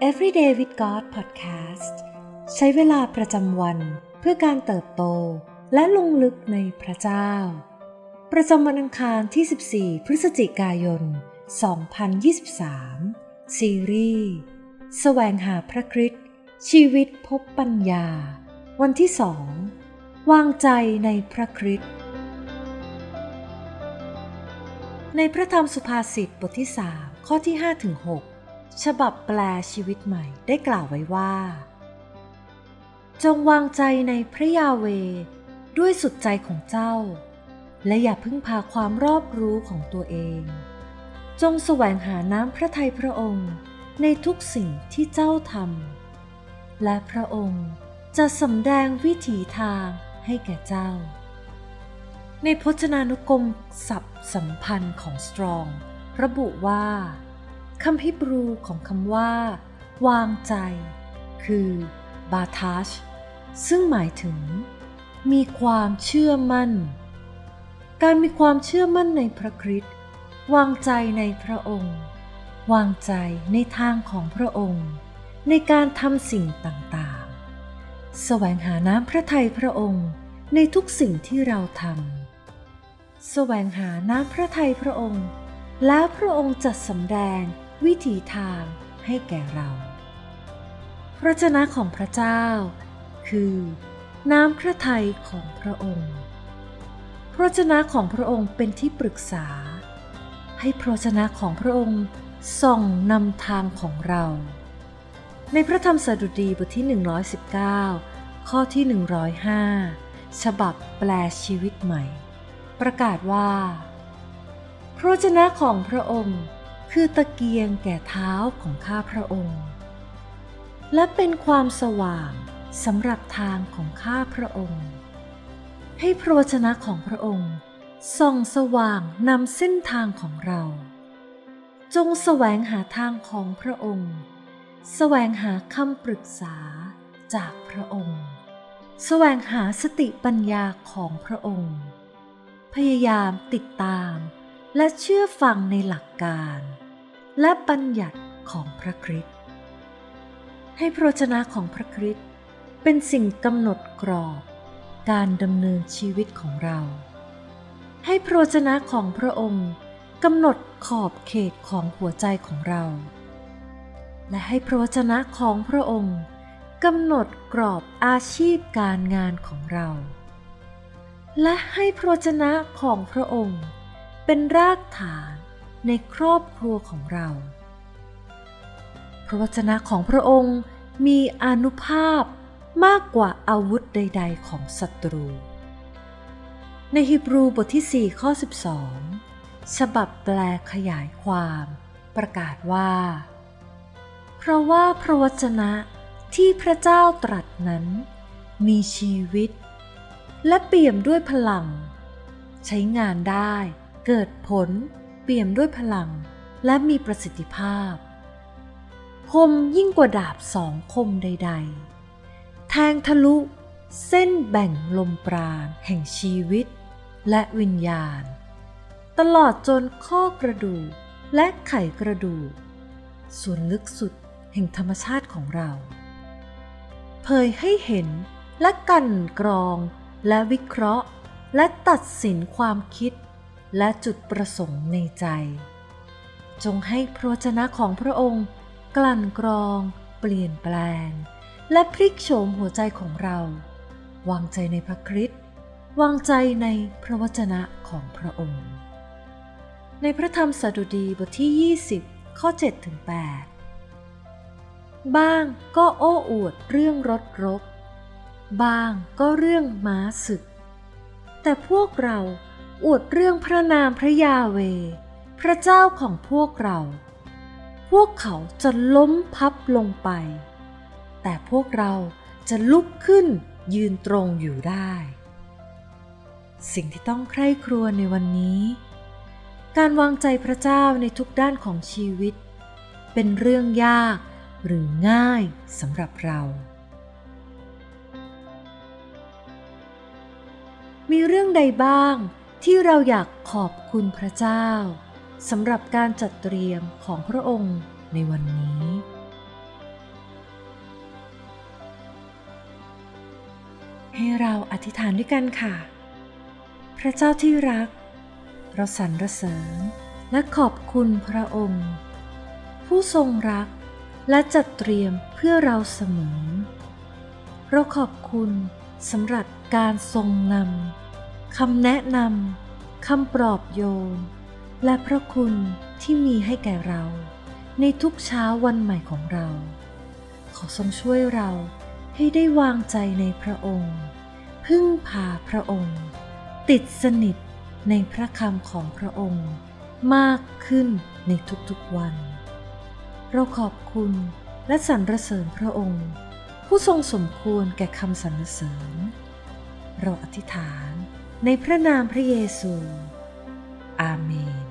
Everyday with God Podcast ใช้เวลาประจำวันเพื่อการเติบโตและลงลึกในพระเจ้า ประจำวันอังคารที่ 14 พฤศจิกายน 2023 ซีรีส์แสวงหาพระคริสต์ชีวิตพบปัญญา วันที่สองวางใจในพระคริสต์ในพระธรรมสุภาษิตบทที่ 3 ข้อที่5ถึง6 ฉบับแปลชีวิตใหม่ได้กล่าวไว้ว่า จงวางใจในพระยาเวด้วยสุดใจของเจ้า และอย่าพึ่งพาความรอบรู้ของตัวเอง จงแสวงหาน้ำพระทัยพระองค์ในทุกสิ่งที่เจ้าทำและพระองค์จะสำแดงวิถีทางให้แก่เจ้า ในพจนานุกรมศัพท์สัมพันธ์ของ Strong ระบุว่า คำฮิบรูของคำว่า วางใจ คือบาทาชซึ่งหมายถึง มีความเชื่อมั่น การมีความเชื่อมั่นในพระคริสต์วางใจในพระองค์ วางใจในทางของพระองค์ ในการทำสิ่งต่างๆ แสวงหาน้ำพระทัยพระองค์ในทุกสิ่งที่เราทำแสวงหาน้ำพระทัยพระองค์ แล้วพระองค์จะสำแดง วิถีทางให้แก่เรา พระเจ้าของพระเจ้า คือ น้ำพระทัยของพระองค์ พระเจ้าของพระองค์เป็นที่ปรึกษา ให้พระเจ้าของพระองค์ส่องนำทางของเรา ในพระธรรมสดุดีบทที่ 119 ข้อที่ 105 ฉบับแปลชีวิตใหม่ ประกาศว่า พระเจ้าของพระองค์ คือตะเกียงแก่เท้าของข้าพระองค์ และเป็นความสว่างสำหรับทางของข้าพระองค์ ให้พระวจนะของพระองค์ส่องสว่างนำเส้นทางของเรา จงแสวงหาทางของพระองค์ แสวงหาคำปรึกษาจากพระองค์แสวงหาสติปัญญาของพระองค์ พยายามติดตาม และเชื่อฟังในหลักการ และบัญญัติของพระคริสต์ให้พระวจนะของพระคริสต์เป็นสิ่งกำหนดกรอบการดำเนินชีวิตของเรา ให้พระวจนะของพระองค์กำหนดขอบเขตของหัวใจของเรา และให้พระวจนะของพระองค์กำหนดกรอบอาชีพการงานของเรา และให้พระวจนะของพระองค์ เป็นรากฐานในครอบครัวของเรา พระวจนะของพระองค์มีอนุภาพมากกว่าอาวุธใด ๆ ของศัตรู ในฮีบรูบทที่ 4 ข้อ 12 ฉบับแปลขยายความ ประกาศว่า เพราะว่าพระวจนะที่พระเจ้าตรัสนั้น มีชีวิต และเปี่ยมด้วยพลัง ใช้งานได้ เกิดผลเปี่ยมด้วยพลังและมีประสิทธิภาพ คมยิ่งกว่าดาบสองคมใด ๆ แทงทะลุเส้นแบ่งลมปราณแห่งชีวิตและวิญญาณ ตลอดจนข้อกระดูกและไขกระดูก ส่วนลึกสุดแห่งธรรมชาติของเรา เผยให้เห็นและกันกรองและวิเคราะห์ และตัดสินความคิด และจุดประสงค์ในใจ จงให้พระวจนะของพระองค์ กลั่นกรอง เปลี่ยนแปลง และพลิกโฉมหัวใจของเรา วางใจในพระคริสต์วางใจในพระวจนะของพระองค์ ในพระธรรมสดุดีบทที่ 20 ข้อ7ถึง8บ้างก็โอ้อวดเรื่องรถรบ บ้างก็เรื่องม้าศึก แต่พวกเรา อวดเรื่องพระนามพระยาเว พระเจ้าของพวกเรา พวกเขาจะล้มพับลงไป แต่พวกเราจะลุกขึ้นยืนตรงอยู่ได้ สิ่งที่ต้องใคร่ครวญในวันนี้ การวางใจพระเจ้าในทุกด้านของชีวิต เป็นเรื่องยากหรือง่ายสำหรับเรา มีเรื่องใดบ้าง ที่เราอยากขอบคุณพระเจ้าสำหรับการจัดเตรียมของพระองค์ในวันนี้ ให้เราอธิษฐานด้วยกันค่ะ พระเจ้าที่รัก เราสรรเสริญและขอบคุณพระองค์ ผู้ทรงรักและจัดเตรียมเพื่อเราเสมอ เราขอบคุณสำหรับการทรงนำ คำแนะนำคำปลอบโยน และพระคุณที่มีให้แก่เรา ในทุกเช้าวันใหม่ของเรา ขอทรงช่วยเราให้ได้วางใจในพระองค์ พึ่งพาพระองค์ ติดสนิทในพระคำของพระองค์ มากขึ้นในทุกๆวัน เราขอบคุณและสรรเสริญพระองค์ ผู้ทรงสมควรแก่คำสรรเสริญ เราอธิษฐาน ในพระนามพระเยซู อาเมน